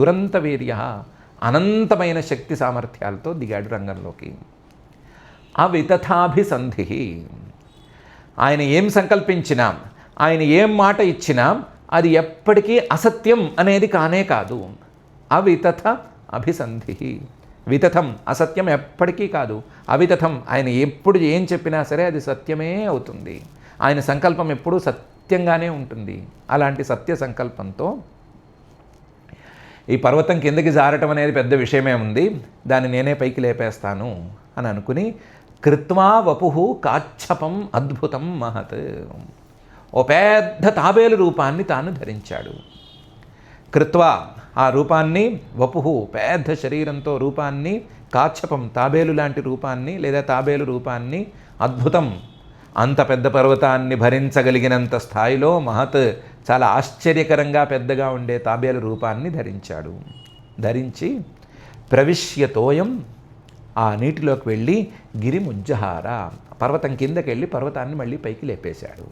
దురంత వీర్య అనంతమైన శక్తి సామర్థ్యాలతో దిగాడు రంగంలోకి. అవితథాభిసంధి ఆయన ఏం సంకల్పించినా ఆయన ఏం మాట ఇచ్చినా అది ఎప్పటికీ అసత్యం అనేది కానే కాదు. అవితథ అభిసంధి. వితథం అసత్యం ఎప్పటికీ కాదు. అవితథం ఆయన ఎప్పుడు ఏం చెప్పినా సరే అది సత్యమే అవుతుంది. ఆయన సంకల్పం ఎప్పుడూ సత్యంగానే ఉంటుంది. అలాంటి సత్య సంకల్పంతో ఈ పర్వతం కిందకి జారటం అనేది పెద్ద విషయమే ఉంది. దాన్ని నేనే పైకి లేపేస్తాను అని అనుకుని కృత్వా వపు కాచ్చపం అద్భుతం మహత్. ఓ పెద్ద తాబేలు రూపాన్ని తాను ధరించాడు. కృత్వా ఆ రూపాన్ని వపుహు పెద్ద శరీరంతో రూపాన్ని కాచ్చపం తాబేలు లాంటి రూపాన్ని లేదా తాబేలు రూపాన్ని అద్భుతం. అంత పెద్ద పర్వతాన్ని భరించగలిగినంత స్థాయిలో మహత్ చాలా ఆశ్చర్యకరంగా పెద్దగా ఉండే తాబేల రూపాన్ని ధరించాడు. ధరించి ప్రవిష్యతోయం ఆ నీటిలోకి వెళ్ళి గిరి ముజ్జహార పర్వతం కిందకి వెళ్ళి పర్వతాన్ని మళ్ళీ పైకి లేపేశాడు.